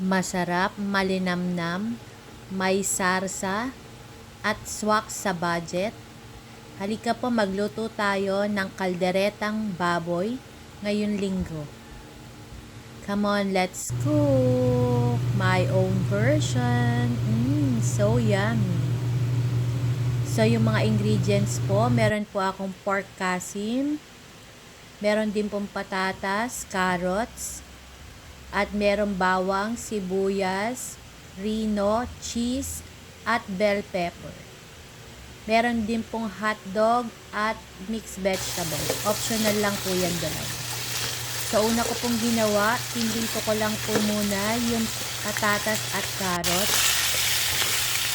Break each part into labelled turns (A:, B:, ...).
A: Masarap, malinamnam, may sarsa, at swak sa budget. Halika po magluto tayo ng kalderetang baboy ngayon linggo. Come on, let's cook! My own version. Mmm, so yummy. So, yung mga ingredients po, meron po akong pork kasim, meron din pong patatas, carrots, at meron bawang, sibuyas, rino, cheese, at bell pepper. Meron din pong hotdog at mixed vegetable. Optional lang po yan dalawa. So, una ko pong ginawa, pinrito ko lang po muna yung patatas at carrots.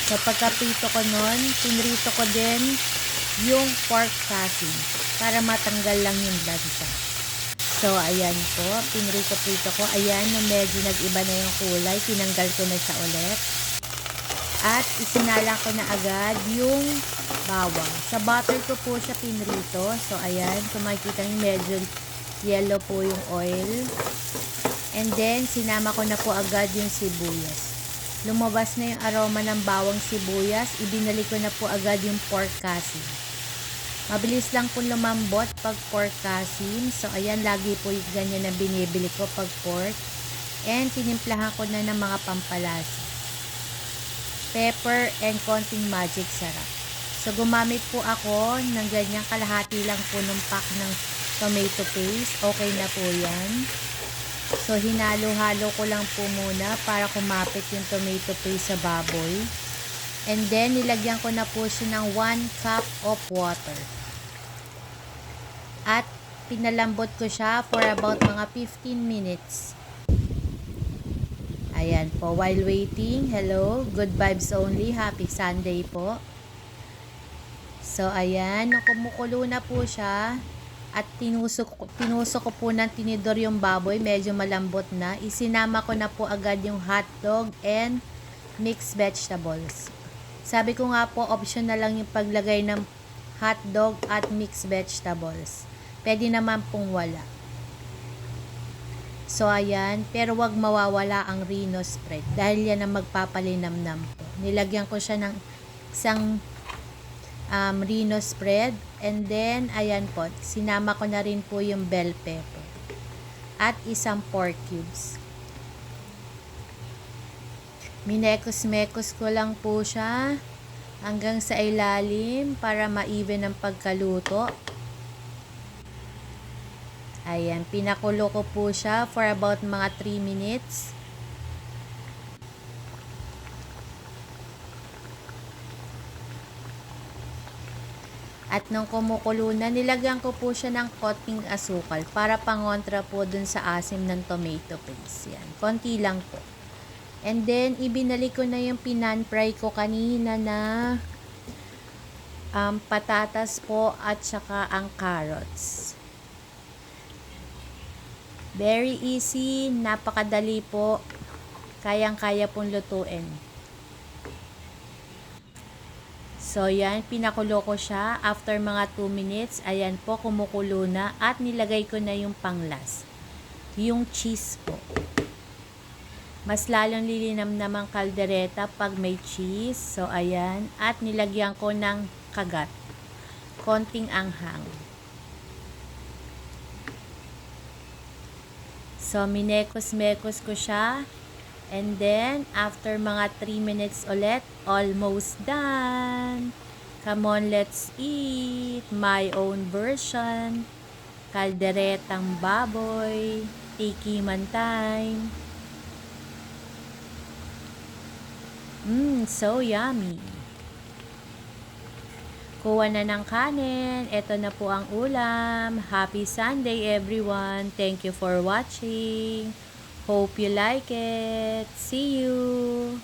A: Sa pagkaprito ko nun, pinrito ko din yung pork casing para matanggal lang yung lansa. So, ayan po, pinrito-prito ko. Ayan, yung medyo nag-iba na yung kulay, tinanggal ko na siya ulit. At isinala ko na agad yung bawang. Sa butter ko po siya pinrito. So, ayan, kung makikita nyo, medyo yellow po yung oil. And then, sinama ko na po agad yung sibuyas. Lumabas na yung aroma ng bawang sibuyas, ibinali ko na po agad yung pork casing. Mabilis lang po lumambot pag pork casing. So, ayan, lagi po yung ganyan na binibili ko pag pork. And, tinimplahan ko na ng mga pampalasa. Pepper and konting magic sarap. So, gumamit po ako ng ganyang kalahati lang po ng pack ng tomato paste. Okay na po yan. So, hinalo-halo ko lang po muna para kumapit yung tomato paste sa baboy. And then, nilagyan ko na po siya ng 1 cup of water. At, pinalambot ko siya for about mga 15 minutes. Ayan po, while waiting, hello, good vibes only, happy Sunday po. So, ayan, kumukulo na po siya, at tinusok, tinusok ko po ng tinidor yung baboy, medyo malambot na. Isinama ko na po agad yung hotdog and mixed vegetables. Sabi ko nga po, option na lang yung paglagay ng hotdog at mixed vegetables. Pwede naman pong wala. So, ayan. Pero wag mawawala ang Reno spread. Dahil yan ang magpapalinamnam po. Nilagyan ko siya ng isang um, Reno spread. And then, ayan po, sinama ko na rin po yung bell pepper. At isang pork cubes. Minekos-mekos ko lang po siya hanggang sa ilalim para ma-even ang pagkaluto. Ayan, pinakulo ko po siya for about mga 3 minutes. At nung kumukulo na, nilagyan ko po siya ng konting asukal para pangontra po dun sa asim ng tomato paste. Yan, konti lang po. And then, ibinalik ko na yung pinan-fry ko kanina na um, patatas po at saka ang carrots. Very easy, napakadali po. Kayang-kaya pong lutuin. So, yan, pinakulo ko siya. After mga 2 minutes, ayan po, kumukulo na. At nilagay ko na yung panglas. Yung cheese po. Mas lalong lilinam naman kaldereta pag may cheese. So, ayan. At nilagyan ko ng kagat. Konting anghang. So, minekos-mekos ko siya. And then, after mga 3 minutes ulit, almost done. Come on, let's eat. My own version. Kalderetang baboy. Tikiman time. Mmm, so yummy. Kuha na ng kanin. Ito na po ang ulam. Happy Sunday everyone. Thank you for watching. Hope you like it. See you.